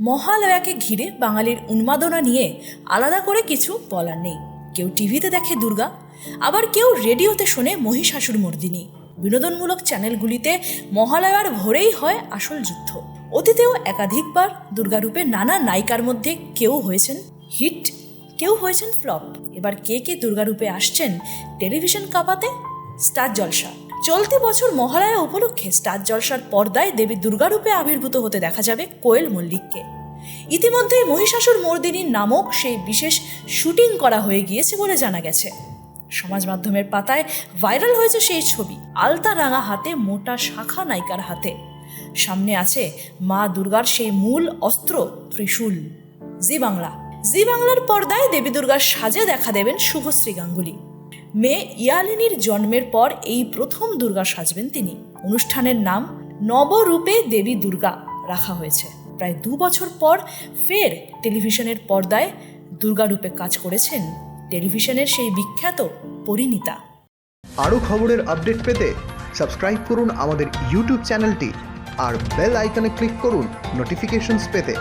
মহালয়াকে ঘিরে বাঙালির উন্মাদনা নিয়ে আলাদা করে কিছু বলার নেই। কেউ টিভিতে দেখে দুর্গা, আবার কেউ রেডিওতে শোনে মহিষাসুর মর্দিনী। বিনোদনমূলক চ্যানেলগুলিতে মহালয়ার ভোরেই হয় আসল যুদ্ধ। অতীতেও একাধিকবার দুর্গারূপে নানা নায়িকার মধ্যে কেউ হয়েছেন হিট, কেউ হয়েছেন ফ্লপ। এবার কে কে দুর্গারূপে আসছেন টেলিভিশন কাঁপাতে? স্টার জলসা। চলতি বছর মহালয়া উপলক্ষে স্টার জলসার পর্দায় দেবী দুর্গারূপে আবির্ভূত হতে দেখা যাবে কোয়েল মল্লিককে। ইতিমধ্যেই মহিষাসুর মর্দিনী নামক সেই বিশেষ শুটিং করা হয়ে গিয়েছে বলে জানা গেছে। সমাজ মাধ্যমের পাতায় ভাইরাল হয়েছে সেই ছবি, আলতা রাঙা হাতে, মোটা শাখা নায়িকার হাতে। সামনে আছে মা দুর্গার সেই মূল অস্ত্র, ত্রিশূল। জি বাংলা। জি বাংলার পর্দায় দেবী দুর্গার সাজে দেখা দেবেন শুভশ্রী গাঙ্গুলি। মেয়ে ইয়ালিনীর জন্মের পর এই প্রথম দুর্গা সাজবেন তিনি। অনুষ্ঠানের নাম নবরূপে দেবী দুর্গা রাখা হয়েছে। প্রায় দু বছর পর ফের টেলিভিশনের পর্দায় দুর্গারূপে কাজ করেছেন টেলিভিশনের সেই বিখ্যাত পরিণীতা। আরও খবরের আপডেট পেতে সাবস্ক্রাইব করুন আমাদের ইউটিউব চ্যানেলটি আর বেল আইকনে ক্লিক করুন নোটিফিকেশনস পেতে।